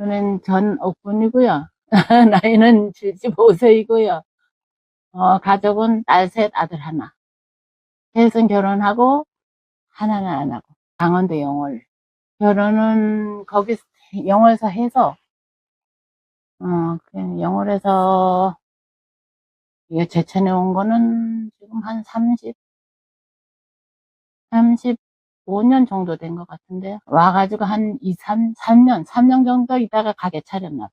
저는 전 옥분이고요. 나이는 75세이고요. 어, 가족은 딸 셋, 아들 하나. 셋은 결혼하고 하나는 안 하고. 강원도 영월. 결혼은 거기 영월에서 해서 어, 영월에서 제천에 온 거는 지금 한 30, 35년 정도 된 것 같은데 와가지고 한 2, 3, 3년, 3년 정도 있다가 가게 차렸나 봐.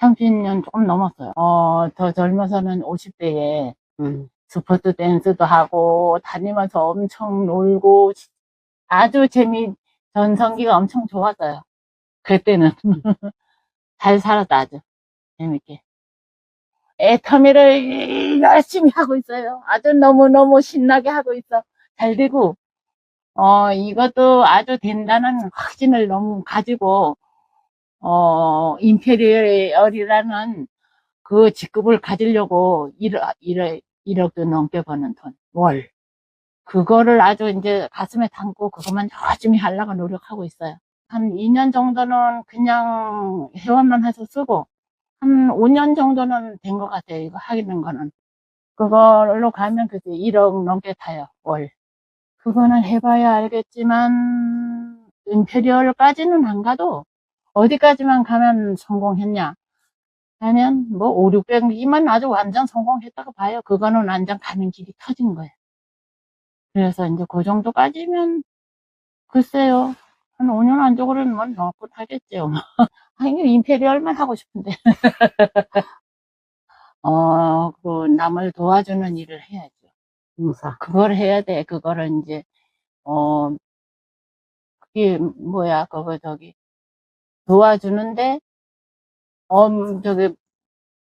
30년 조금 넘었어요. 어, 더 젊어서는 50대에 음. 스포츠 댄스도 하고 다니면서 엄청 놀고 아주 재미 전성기가 엄청 좋았어요. 그때는 잘 살았다 아주 재밌게. 애터미를 열심히 하고 있어요. 아주 너무너무 신나게 하고 있어. 잘 되고, 어, 이것도 아주 된다는 확신을 너무 가지고, 어, 임페리얼이라는 그 직급을 가지려고 1억, 1억, 1억도 넘게 버는 돈, 월. 그거를 아주 이제 가슴에 담고 그것만 열심히 하려고 노력하고 있어요. 한 2년 정도는 그냥 회원만 해서 쓰고, 한 5년 정도는 된 것 같아요. 이거 하는 거는. 그걸로 가면 그게 1억 넘게 타요. 월. 그거는 해봐야 알겠지만, 임페리얼까지는 안 가도, 어디까지만 가면 성공했냐? 하면, 뭐, 5, 600이면 아주 완전 성공했다고 봐요. 그거는 완전 가는 길이 터진 거예요. 그래서 이제 그 정도까지면, 글쎄요. 한 5년 안쪽으로는 뭐 넣고 하겠죠. 아니, 임페리얼만 하고 싶은데. 어, 그, 남을 도와주는 일을 해야죠. 봉사. 그걸 해야 돼. 그거를 이제, 어, 그게 뭐야, 그거 저기, 도와주는데, 엄, 저기,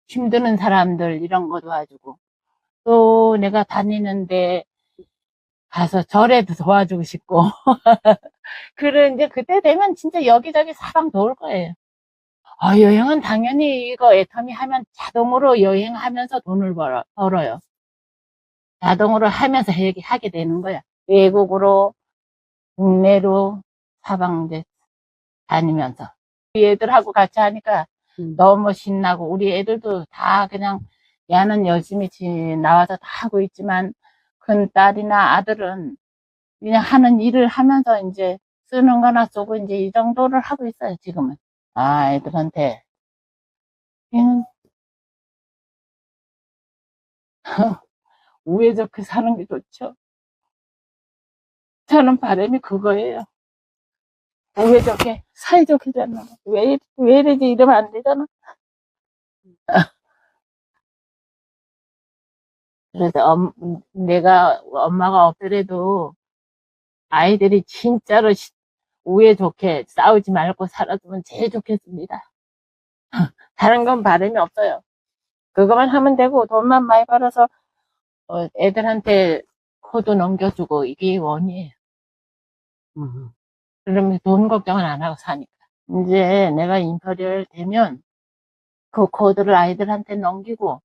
힘드는 사람들 이런 거 도와주고, 또 내가 다니는데 가서 절에도 도와주고 싶고, 그런 이제 그때 되면 진짜 여기저기 사방 도울 거예요. 아, 여행은 당연히 이거 애터미 하면 자동으로 여행하면서 돈을 벌어, 벌어요. 자동으로 하면서 해- 하게 되는 거야. 외국으로, 국내로 사방 이제 다니면서. 우리 애들하고 같이 하니까 음. 너무 신나고, 우리 애들도 다 그냥, 야는 열심히 지- 나와서 다 하고 있지만, 큰 딸이나 아들은 그냥 하는 일을 하면서 이제 쓰는 거나 쓰고 이제 이 정도를 하고 있어요, 지금은. 아, 애들한테. 얘는 우애좋게 사는 게 좋죠. 저는 바람이 그거예요. 우애좋게, 사이좋게 거. 왜, 왜 이러지? 이러면 안 되잖아. 그래서 엄, 내가 엄마가 없더라도 아이들이 진짜로 시- 우애 좋게 싸우지 말고 살아주면 제일 좋겠습니다. 다른 건 바람이 없어요. 그것만 하면 되고 돈만 많이 벌어서 어, 애들한테 코도 넘겨주고 이게 원이에요. 음. 그러면 돈 걱정은 안 하고 사니까. 이제 내가 인터리얼 되면 그 코드를 아이들한테 넘기고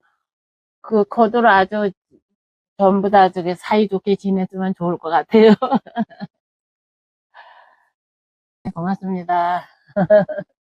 그 코드를 아주 전부 다 저기 사이좋게 지냈으면 좋을 것 같아요. 고맙습니다.